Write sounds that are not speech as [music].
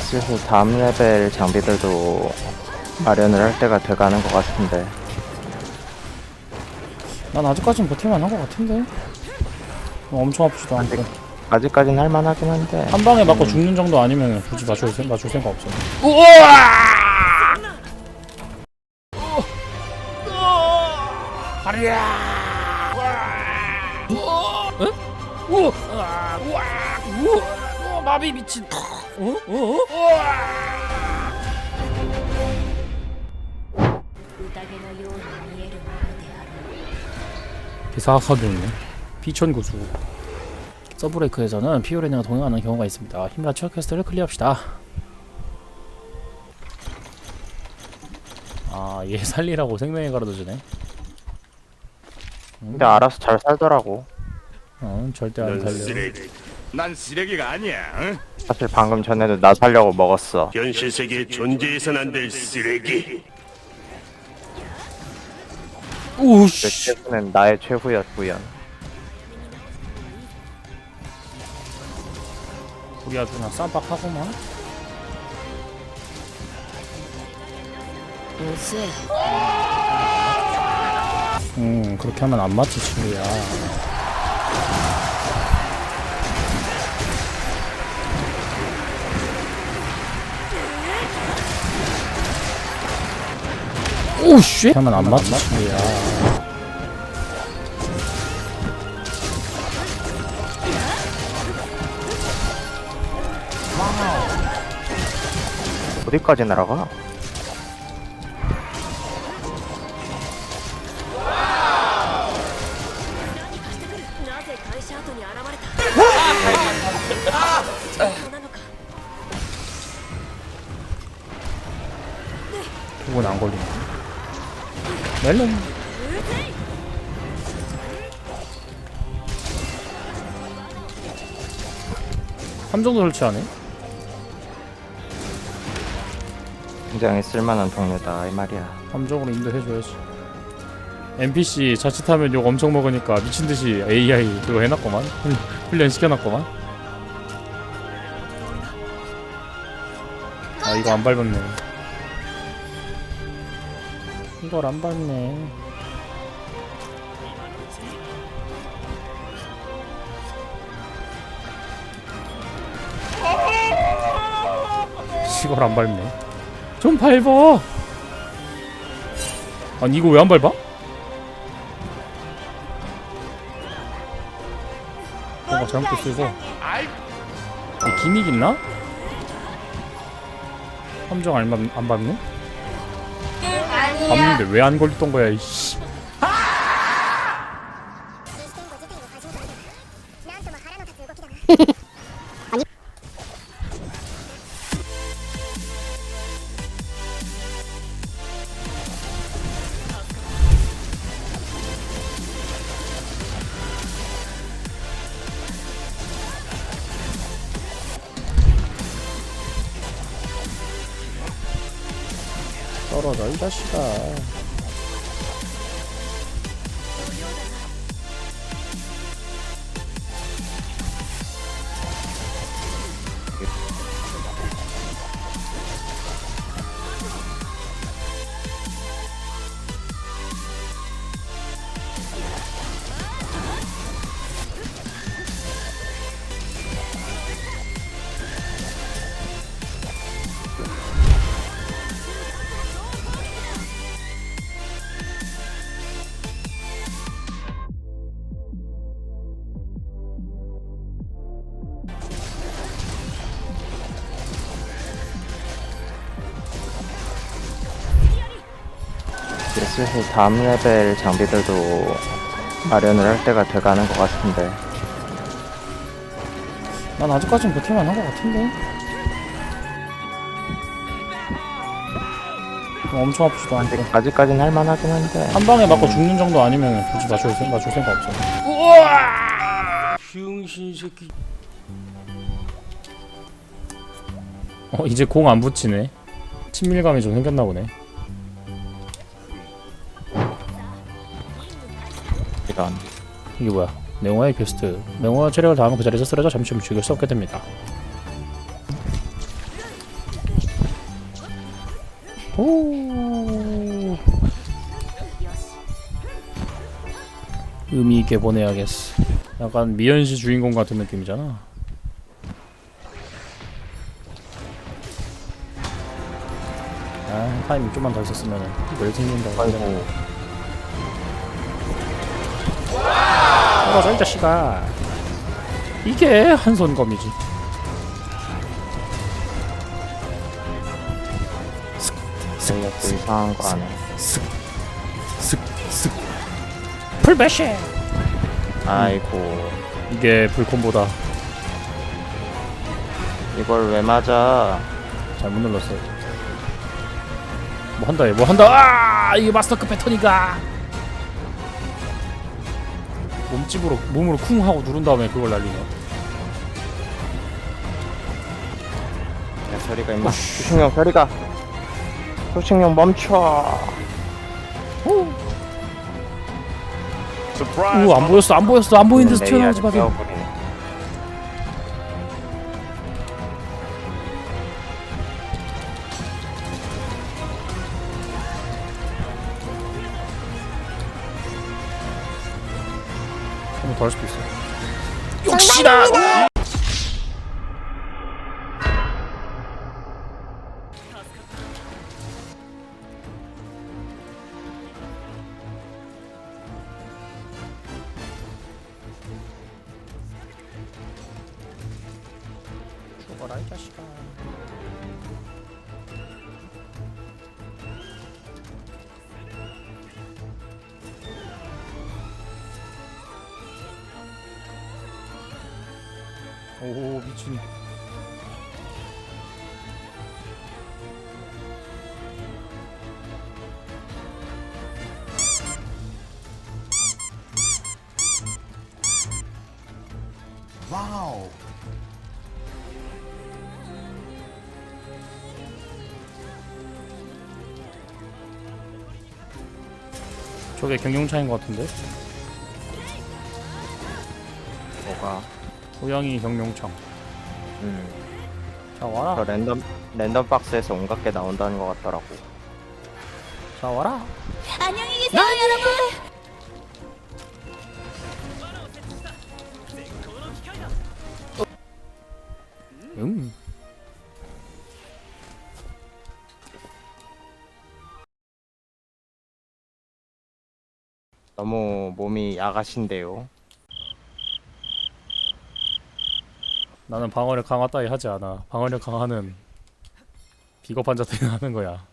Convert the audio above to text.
슬슬 다음 레벨 장비들도 마련을 할 때가 돼가는 것 같은데 난 아직까진 버틸만 한것 같은데 어, 엄청 아프지도 않고 아직까진 할만하긴 한데 한 방에 맞고 음. 죽는 정도 아니면 굳이 맞출, 생- 맞출 생각 없어 우와! 응? 우와! 우와! 우와! 우와! 마비 미친. 어? 어? 어? 대사하거든요. 비천구수. 서브레이크에서는 피오레나가 동행하는 경우가 있습니다. 히무라 추가 퀘스트를 클리어합시다. 아, 얘 살리라고 생명의 가라도 주네. 응? 근데 알아서 잘 살더라고. 어, 절대 안 살려. 난 쓰레기가 아니야. 응? 사실 방금 전에도 나 살려고 먹었어. 현실 세계에 존재해선 안 될 쓰레기. 내 오씨 최후는 나의 최후였구요. 우리 아주 그냥 쌈박하구만 보스 음 그렇게 하면 안 맞지 친구야 오우 쉣 잠깐만 안 맞지? 어디까지 날아가? 혹은 안 걸리네. 멜론. 함정도 설치하네. 굉장히 쓸만한 동료다 이 말이야. 함정으로 인도해줘야지. NPC 자칫하면 욕 엄청 먹으니까 미친듯이 AI 그거 해놨구만. 훈- 훈련 시켜놨구만. 아 이거 안 밟았네 이걸 안 밟네 이걸 안 밟네 좀 밟어 아니 이거 왜 안 밟아? 뭔가 잘못됐어 이 기믹 있나? 함정 안, 밟, 안 밟네? 밟는데 왜 안 걸렸던 거야 이씨 떨어져 이 자식아 슬슬 다음 레벨 장비들도 마련을 할 때가 돼가는 것 같은데. 난 아직까진 버틸만 한것 같은데. 어, 엄청 아프지도 않고. 아직까진 할만하긴 한데. 한 방에 맞고 죽는 정도 아니면 굳이 맞출, 생- 맞출 생각 없어. 병신 새끼. 어 이제 공 안 붙이네. 친밀감이 좀 생겼나 보네 이런 이게 뭐야 네오아의 퀘스트 네오아 체력을 다하면 그 자리에서 쓰러져 잠시 후 죽일 수 없게 됩니다 오. 의미 있게 보내야겠어. 약간 미연시 주인공 같은 느낌이잖아. 아, 타이밍 좀만 더 있었으면 이걸 생긴다. 아이고 떨어져 이 자식아. 이게 한손검이지. 또 이상한 거 안해 슥슥 풀배시. 아이고 이게 불콤보다 이걸 왜 맞아 잘못 눌렀어요. 뭐 한다 얘, 뭐 한다. 아, 이게 마스터급 패턴이가. 몸집으로 몸으로 쿵 하고 누른 다음에 그걸 날리네. 야 저리가 임마 초식령 저리가 초식령 멈춰 서프라이즈. 우안 보였어 안 보였어 안 보이는 데 서 튀어나오지 마. 요 한번 더할 수도 있어. 역시나. 죽어라 이 자식아. 오 미친. 와우. 저게 경영차인 것 같은데? 뭐가 고양이 경영창. 음, 자저 와라. 랜덤 랜덤 박스에서 온갖 게 나온다는 것 같더라고 자 와라. 안녕히 계세요 여러분 응. 너무 몸이 야가신데요 나는 방어력 강화 따위 하지 않아. 방어력 강화는 비겁한 자들이 [laughs] 하는 거야.